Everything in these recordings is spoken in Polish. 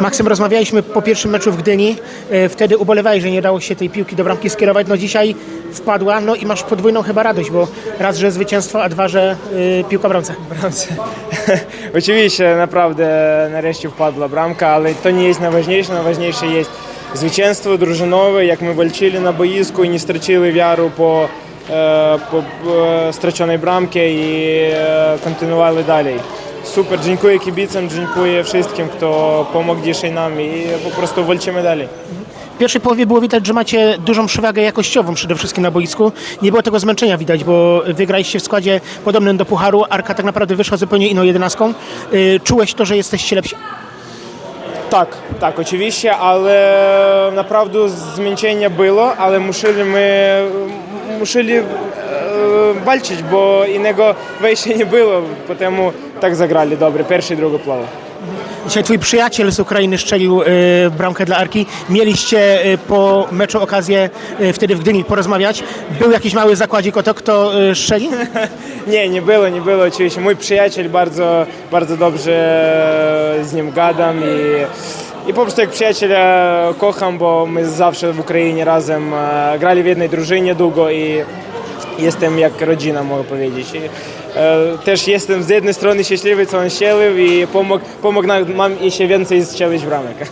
Maksym rozmawialiśmy po pierwszym meczu w Gdyni. E, wtedy ubolewaj, że nie dało się tej piłki do bramki skierować. No dzisiaj wpadła, no i masz podwójną chyba radość, bo raz, że zwycięstwo, a dwa, że yy, piłka bramce. Bramce. Oczywiście, naprawdę nareszcie wpadła bramka, ale to nie jest najważniejsze. Najważniejsze jest zwycięstwo drużynowe, jak my walczyli na boisku i nie stracili wiaru po e, po e, straconej bramce i kontynuowali dalej. Super, dziękuję kibicom, dziękuję wszystkim, kto pomogli dzisiaj nam i po prostu walczymy dalej. W pierwszej połowie było widać, że macie dużą przewagę jakościową przede wszystkim na boisku. Nie było tego zmęczenia widać, bo wygraliście w składzie podobnym do Pucharu. Arka tak naprawdę wyszła zupełnie inną jedenastką. Y, czułeś to, że jesteście lepsi? Tak, tak, oczywiście, ale naprawdę zmęczenie było, ale musieli my, musieli e, walczyć, bo innego wejścia nie było, potem tak zagrali dobrze, pierwszy i drugi połowę. Dzisiaj twój przyjaciel z Ukrainy strzelił y, bramkę dla Arki. Mieliście y, po meczu okazję y, wtedy w Gdyni porozmawiać. Był jakiś mały zakładzik o to, kto y, strzeli? Nie, nie było, nie było oczywiście. Mój przyjaciel bardzo, bardzo dobrze z nim gadam i, i po prostu jak przyjaciela kocham, bo my zawsze w Ukrainie razem e, grali w jednej drużynie długo i jestem jak rodzina, mogę powiedzieć. I, e, też jestem z jednej strony szczęśliwy, co on strzelił i pomógł, pomógł nam nam jeszcze więcej strzelić bramek.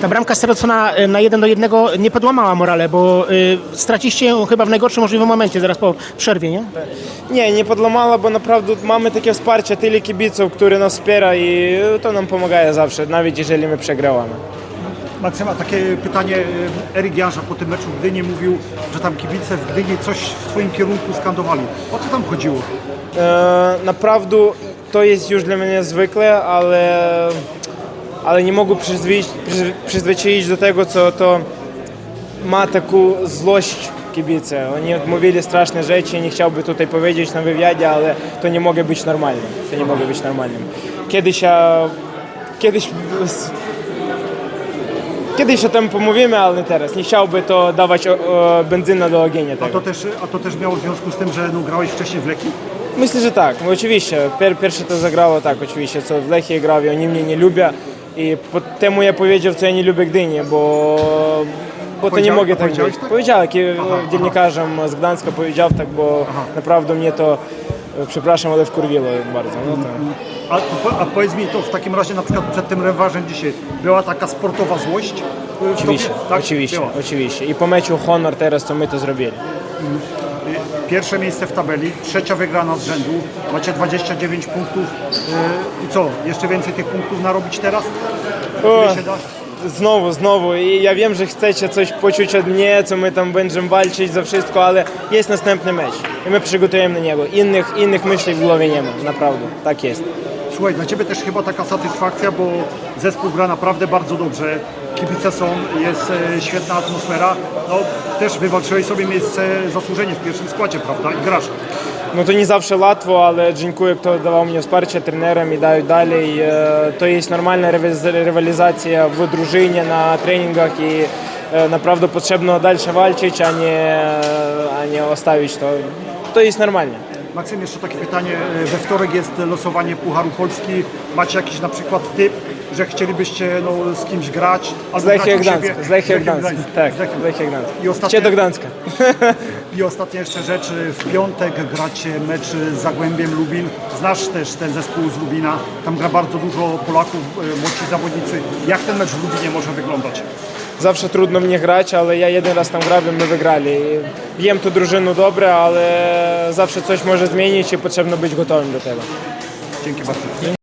Ta bramka stracona na jeden do jednego nie podłamała morale, bo y, straciliście ją chyba w najgorszym możliwym momencie, zaraz po przerwie, nie? Nie, nie podłamała, bo naprawdę mamy takie wsparcie tyle kibiców, które nas wspiera i to nam pomaga zawsze, nawet jeżeli my przegrałamy. Maksyma, takie pytanie. Erik Janża po tym meczu w Gdyni mówił, że tam kibice w Gdyni coś w swoim kierunku skandowali. O co tam chodziło? E, Naprawdę to jest już dla mnie zwykłe, ale, ale nie mogę przyzwyczaić, przyzw- przyzwyczaić do tego, co to ma taką złość kibice. Oni mówili straszne rzeczy, nie chciałbym tutaj powiedzieć na wywiadzie, ale to nie mogę być normalnym. To nie mogę być normalnym. Kiedyś, ja, kiedyś Kiedyś o tym pomówimy, ale nie teraz. Nie chciałby to dawać o, o, benzyna do ognia. A Tego. to też, a to też miało w związku z tym, że no, grałeś wcześniej w Leki? Myślę, że tak. No, oczywiście. Pier, pierwsze to zagrało tak, oczywiście, co w Lechii grał i oni mnie nie lubią. I po temu ja powiedział, co ja nie lubię Gdyni, bo, bo to nie Powiedział- mogę a tak powiedziałeś być. tak? Powiedział, ки- Aha, dziennikarzom z Gdańska powiedział tak, bo naprawdę mnie to, e, przepraszam, ale wkurwiło bardzo. No to. A, a powiedz mi to w takim razie na przykład przed tym rewanżem dzisiaj była taka sportowa złość? w Oczywiście, tobie? Tak? oczywiście, Była. oczywiście. I po meczu Honor teraz, to my to zrobili. Y, Pierwsze miejsce w tabeli, trzecia wygrana z rzędu, macie 29 punktów. y, I co, jeszcze więcej tych punktów narobić teraz? O, Ile się da? Znowu, znowu. I ja wiem, że chcecie coś poczuć od mnie, co my tam będziemy walczyć za wszystko, ale jest następny mecz i my przygotujemy na niego. Innych, innych myśli w głowie nie ma, naprawdę. Tak jest. Słuchaj, dla Ciebie też chyba taka satysfakcja, bo zespół gra naprawdę bardzo dobrze. Kibice są, jest e, świetna atmosfera. No, też wywalczyłeś sobie miejsce zasłużenie w pierwszym składzie, prawda? I grasz. No to nie zawsze łatwo, ale dziękuję, kto dawał mnie wsparcie, trenerам i dają dalej. E, To jest normalna rywaliz- rywalizacja w drużynie, na treningach i e, naprawdę potrzebno dalsze walczyć, a nie, a nie ostawić to. To jest normalnie. Maksym, jeszcze takie pytanie. E, We wtorek jest losowanie Pucharu Polski. Macie jakiś na przykład typ, że chcielibyście no, z kimś grać? Z u Gdańsk. Z Lechem Gdańsk. Tak, Z Gdańsk. I ostatnie- do Gdańska. I ostatnia jeszcze rzecz. W piątek gracie mecz z Zagłębiem Lubin. Znasz też ten zespół z Lubina. Tam gra bardzo dużo Polaków, e, młodsi zawodnicy. Jak ten mecz w Lubinie może wyglądać? Zawsze trudno mnie grać, ale ja jeden raz tam grałem, my wygrali. I Wiem tu drużynę dobre, ale zawsze coś może zmienić i potrzebno być gotowym do tego. Dzięki bardzo.